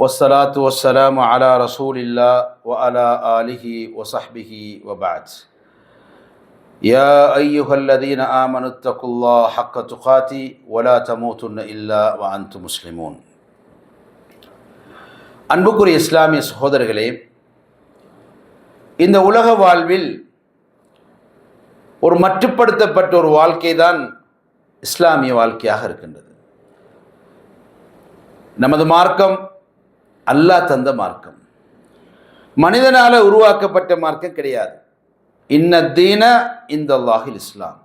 والصلاة والسلام على رسول الله وعلى آله وصحبه وبعد يا أيها الذين آمنوا اتقوا الله حق تقاته ولا تموتن إلا وأنتم مسلمون அன்புக்குரிய இஸ்லாமிய சகோதரர்களே இந்த உலக வாழ்வில் ஒரு மட்டுப்படுத்தப்பட்ட ஒரு வாழ்க்கை தான் இஸ்லாமிய வாழ்க்கையாக இருக்கின்றது நமது மார்க்கம் அல்லாஹ் தந்த மார்க்கம். மனிதனால் உருவாக்கப்பட்ட மார்க்கம் கிடையாது. இன்ன தீன இந்த அல்லாஹில் இஸ்லாம்.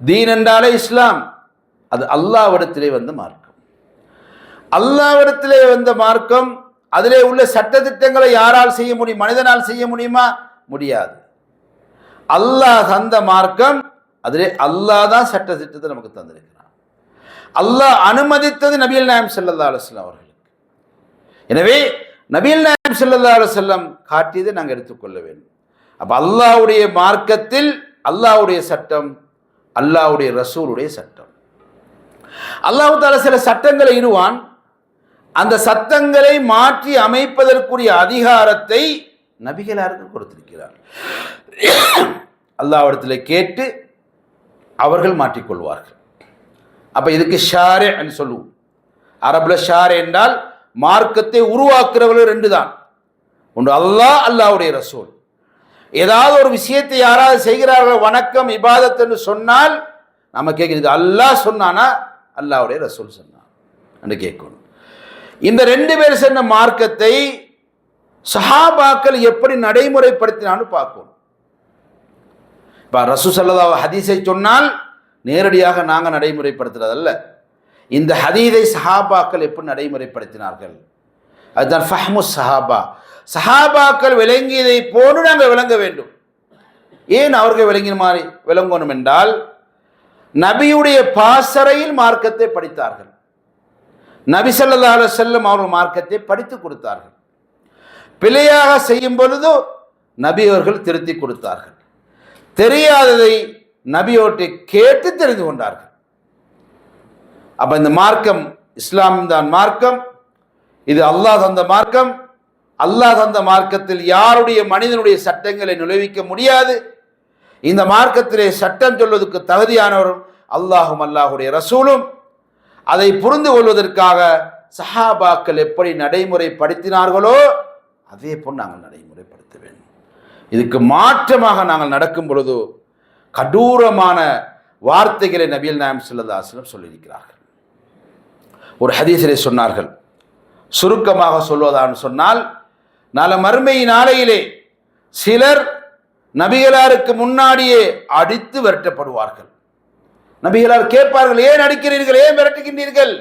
தீன் என்றாலே இஸ்லாம். அது அல்லாவிடத்திலே வந்த மார்க்கம். அல்லாவிடத்திலே வந்த மார்க்கம் அதிலே உள்ள சட்டத்திட்டங்களை யாரால் செய்ய முடியும் மனிதனால் செய்ய முடியுமா? முடியாது. அல்லாஹ் தந்த மார்க்கம் அதிலே அல்லாஹ் தான் சட்டத்திட்டத்தை நமக்கு தந்திருக்கிறான். அல்லாஹ் அனுமதித்தது நபியல் நாயம் செல்லல்லா அலுவலாம் அவர்கள். எனவே நபீல் நாயம் செல்லல்லா செல்லம் காட்டியதை நாங்கள் எடுத்துக்கொள்ள வேண்டும். அப்போ அல்லாஹ்வுடைய மார்க்கத்தில் அல்லாவுடைய சட்டம் அல்லாவுடைய ரசூலுடைய சட்டம். அல்லாஹு தால சில சட்டங்களை இடுவான். அந்த சட்டங்களை மாற்றி அமைப்பதற்குரிய அதிகாரத்தை நபிகளாருக்கு கொடுத்திருக்கிறார். அல்லாவிடத்தில் கேட்டு அவர்கள் மாற்றிக்கொள்வார்கள். அப்போ இதுக்கு ஷாரே சொல்லுவோம். அரபில் ஷாரே என்றால் மார்க்கத்தை உருவாக்குறவர்கள் ரெண்டு தான் ஒன்று அல்லாஹ் அல்லாவுடைய ரசூல். ஏதாவது ஒரு விஷயத்தை யாராவது செய்கிறார்கள் வணக்கம் இபாதத் என்று சொன்னால் நம்ம கேட்குறது அல்லாஹ் சொன்னானா? அல்லாவுடைய ரசூல் சொன்னான் என்று கேட்கணும். இந்த ரெண்டு பேர் சொன்ன மார்க்கத்தை சஹாபாக்கள் எப்படி நடைமுறைப்படுத்தினான்னு பார்க்கணும் இப்போ ரசூ சல்லா ஹதீஸை சொன்னால் நேரடியாக நாங்கள் நடைமுறைப்படுத்துறதல்ல. இந்த ஹதீதை சஹாபாக்கள் எப்படி நடைமுறைப்படுத்தினார்கள்? அதுதான் ஃபஹ்மு சஹாபா. சஹாபாக்கள் விளங்கியதை போன்று நாங்கள் விளங்க வேண்டும். ஏன் அவர்கள் விளங்கின மாதிரி விளங்கணும் என்றால் நபியுடைய பாசறையில் மார்க்கத்தை படித்தார்கள். நபி ஸல்லல்லாஹு செல்லும் அவர்கள் மார்க்கத்தை படித்து கொடுத்தார்கள். பிழையாக செய்யும் பொழுது நபி அவர்கள் திருத்தி கொடுத்தார்கள். தெரியாததை நபியோட்டை கேட்டு தெரிந்து கொண்டார்கள். அப்ப இந்த மார்க்கம் இஸ்லாம் தான் மார்க்கம். இது அல்லாஹ் தந்த மார்க்கம். அல்லாஹ் தந்த மார்க்கத்தில் யாருடைய மனிதனுடைய சட்டங்களை நுழைவிக்க முடியாது? இந்த மார்க்கத்திலே சட்டம் சொல்வதற்கு தகுதியானவரும் அல்லாஹும் அல்லாஹுடைய ரசூலும். அதை புரிந்து கொள்வதற்காக சஹாபாக்கள் எப்படி நடைமுறைப்படுத்தினார்களோ அதே போல் நாங்கள் நடைமுறைப்படுத்த வேண்டும். இதுக்கு மாற்றமாக நாங்கள் நடக்கும் பொழுது கடூரமான வார்த்தைகளை நபியல் நாயம் சொல்லதாசனம் சொல்லியிருக்கிறார்கள். ஒரு ஹதீஸிலே சொன்னார்கள். சுருக்கமாக சொல்வதான்னு சொன்னால் நாள மறுமை நாளையிலே சிலர் நபிகளாருக்கு முன்னாடியே அடித்து விரட்டப்படுவார்கள். நபிகளார் கேட்பார்கள் ஏன் அடிக்கிறீர்கள்? ஏன் விரட்டுகின்றீர்கள்?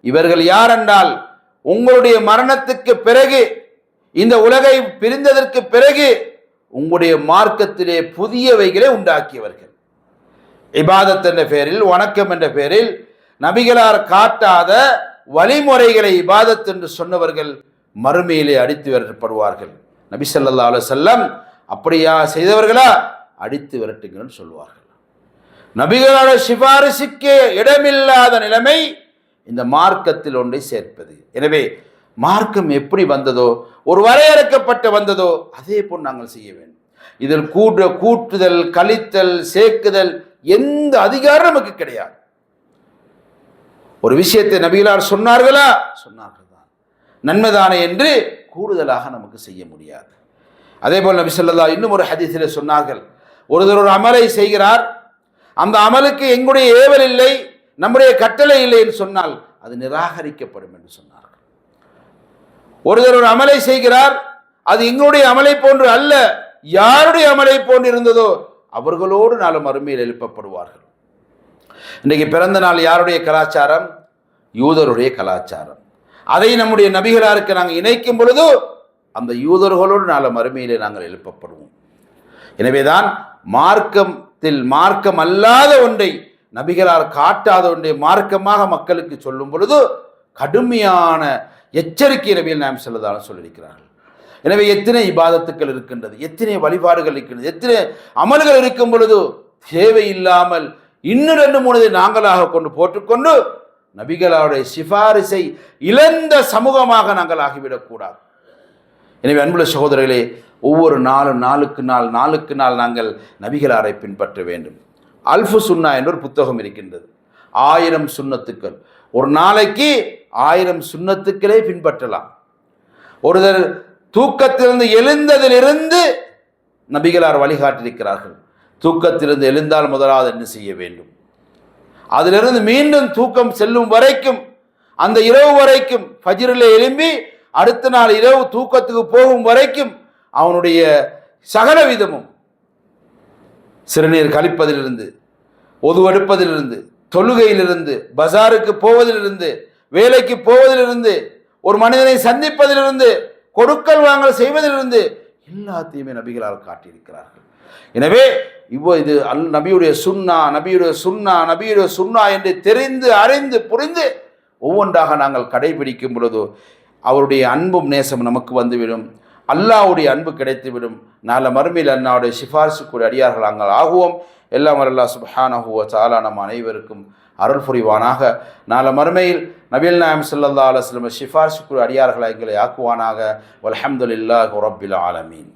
இவர்கள் யார் என்றால் உங்களுடைய மரணத்துக்கு பிறகு இந்த உலகை பிரிந்ததற்கு பிறகு உங்களுடைய மார்க்கத்திலே புதியவைகளை உண்டாக்கியவர்கள். இபாதத் என்ற பெயரில் வணக்கம் என்ற பெயரில் நபிகளார் காட்டாத வழிமுறைகளை இபாதத் என்று சொன்னவர்கள் மறுமையிலே அடித்து விரட்டப்படுவார்கள். நபி ஸல்லல்லாஹு அலைஹி அப்படியா செய்தவர்களா? அடித்து விரட்டுங்கன்னு சொல்லுவார்கள். நபிகளோட சிபாரிசுக்கு இடமில்லாத நிலைமை இந்த மார்க்கத்தில் ஒன்றை சேர்ப்பது. எனவே மார்க்கம் எப்படி வந்ததோ ஒரு வரையறுக்கப்பட்டு வந்ததோ அதே போல் நாங்கள் செய்ய வேண்டும். இதில் கூட்டு கூட்டுதல் கழித்தல் சேர்க்குதல் எந்த அதிகாரம் நமக்கு கிடையாது. ஒரு விஷயத்தை நபிகளார் சொன்னார்களா? சொன்னார்கள் தான் நன்மைதானே என்று கூடுதலாக நமக்கு செய்ய முடியாது. அதே போல் நபி சொல்லா இன்னும் ஒரு ஹதீஸில் சொன்னார்கள். ஒருத்தர் ஒரு அமலை செய்கிறார். அந்த அமலுக்கு எங்களுடைய ஏவல் இல்லை நம்முடைய கட்டளை இல்லை என்று சொன்னால் அது நிராகரிக்கப்படும் என்று சொன்னார்கள். ஒருத்தர் ஒரு அமலை செய்கிறார். அது எங்களுடைய அமலை போன்று அல்ல யாருடைய அமலை போன்று இருந்ததோ அவர்களோடு நாளும் அருமையில் எழுப்பப்படுவார்கள். இன்றைக்கு பிறந்த நாள் யாருடைய கலாச்சாரம்? யூதருடைய கலாச்சாரம். அதை நம்முடைய நபிகளாருக்கு நாங்கள் இணைக்கும் பொழுது அந்த யூதர்களோடு நால மறுமையிலே நாங்கள் எழுப்பப்படுவோம். எனவேதான் மார்க்கத்தில் மார்க்கம் அல்லாத ஒன்றை நபிகளார் காட்டாத ஒன்றை மார்க்கமாக மக்களுக்கு சொல்லும் பொழுது கடுமையான எச்சரிக்கை நபியில் நாம் செல்லதான சொல்லியிருக்கிறார்கள். எனவே எத்தனை இபாதத்துக்கள் இருக்கின்றது எத்தனை வழிபாடுகள் இருக்கின்றது எத்தனை அமல்கள் இருக்கும் பொழுது தேவையில்லாமல் இன்னும் ரெண்டு மூணு நாங்களாக கொண்டு போட்டுக்கொண்டு நபிகளாருடைய சிபாரிசை இழந்த சமூகமாக நாங்கள் ஆகிவிடக்கூடாது. எனவே அன்புள்ள சகோதரர்களே ஒவ்வொரு நாளும் நாளுக்கு நாள் நாளுக்கு நாள் நாங்கள் நபிகளாரை பின்பற்ற வேண்டும். அல்ஃபு சுன்னா என்ற ஒரு புத்தகம் இருக்கின்றது. ஆயிரம் சுண்ணத்துக்கள் ஒரு நாளைக்கு ஆயிரம் சுண்ணத்துக்களே பின்பற்றலாம். ஒருதர் தூக்கத்திலிருந்து எழுந்ததிலிருந்து நபிகளார் வழிகாட்டியிருக்கிறார்கள். தூக்கத்திலிருந்து எழுந்தால் முதலாவது என்ன செய்ய வேண்டும்? அதிலிருந்து மீண்டும் தூக்கம் செல்லும் வரைக்கும் அந்த இரவு வரைக்கும் ஃபஜிரில் எழும்பி அடுத்த நாள் இரவு தூக்கத்துக்கு போகும் வரைக்கும் அவனுடைய சகல விதமும் சிறுநீர் கழிப்பதிலிருந்து ஒதுவெடுப்பதிலிருந்து தொழுகையிலிருந்து பஜாருக்கு போவதிலிருந்து வேலைக்கு போவதிலிருந்து ஒரு மனிதனை சந்திப்பதிலிருந்து கொடுக்கல் வாங்கல் செய்வதிலிருந்து எல்லாத்தையுமே நபிகளால் காட்டியிருக்கிறார்கள். எனவே இவ்வளோ இது அல் நபியுடைய சுன்னா நபியுடைய சுன்னா நபியுடைய சுன்னா என்று தெரிந்து அறிந்து புரிந்து ஒவ்வொன்றாக நாங்கள் கடைபிடிக்கும் பொழுது அவருடைய அன்பும் நேசம் நமக்கு வந்துவிடும். அல்லாவுடைய அன்பு கிடைத்துவிடும். நல்ல மறுமையில் அண்ணாவுடைய சிபாரிசுக்குரிய அடியார்கள் நாங்கள் ஆகுவோம். எல்லாம் அல்லா சுபஹானஹுவ சாலா நம் அனைவருக்கும் அருள் புரிவானாக. நால மறுமையில் நபில் நாயம் சல்லா அலுவலம் சிபாரிசுக்குரிய அடியார்களை எங்களை ஆக்குவானாக. வலஹம்துல்லா ரப்பில் ஆலமீன்.